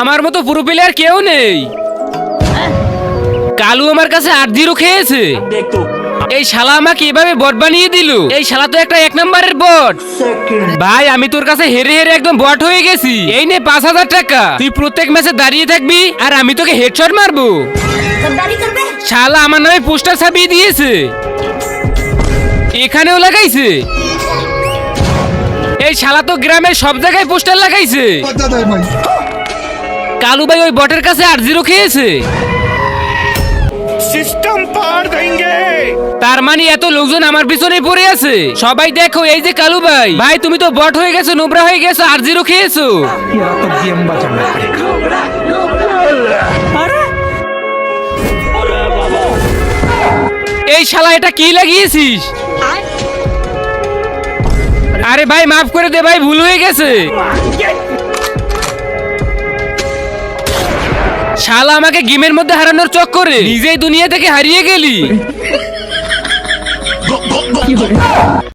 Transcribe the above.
আমার মতো পুরো প্লেয়ার কেউ নেই। কালু আমার কাছে আট জিরো খেয়েছে। এই শালা আমাকে এভাবে বট বানিয়ে দিল। এই শালা তো একটা এক নম্বরের বট ভাই আমি তোর কাছে হেরে হেরে একদম বট হয়ে গেছি। এই নে পাঁচ হাজার টাকা। তুই প্রত্যেক ম্যাচে দাঁড়িয়ে থাকবি আর আমি তোকে হেডশট মারবো। শালা আমার নামে পোস্টার ছাপিয়ে দিয়েছে। এখানেও লাগাইছে। এই শালা তো গ্রামের সব জায়গায় পোস্টার লাগাইছে। কালু ভাই ওই বটের কাছে আর জিরো খেয়েছে। সিস্টেম তার মানে এত লোকজন আমার পিছনে পড়ে আছে। সবাই দেখো এই যে কালু ভাই। ভাই তুমি তো বট হয়ে গেছো নোবরা হয়ে গেছো আর জিরো খেয়েছো। এই শালা এটা কি লাগিয়েছিস? আরে ভাই মাফ করে দে ভাই ভুল হয়ে গেছে। শালা আমাকে গেমের মধ্যে হারানোর চক্করে নিজেই দুনিয়া থেকে হারিয়ে গেলি।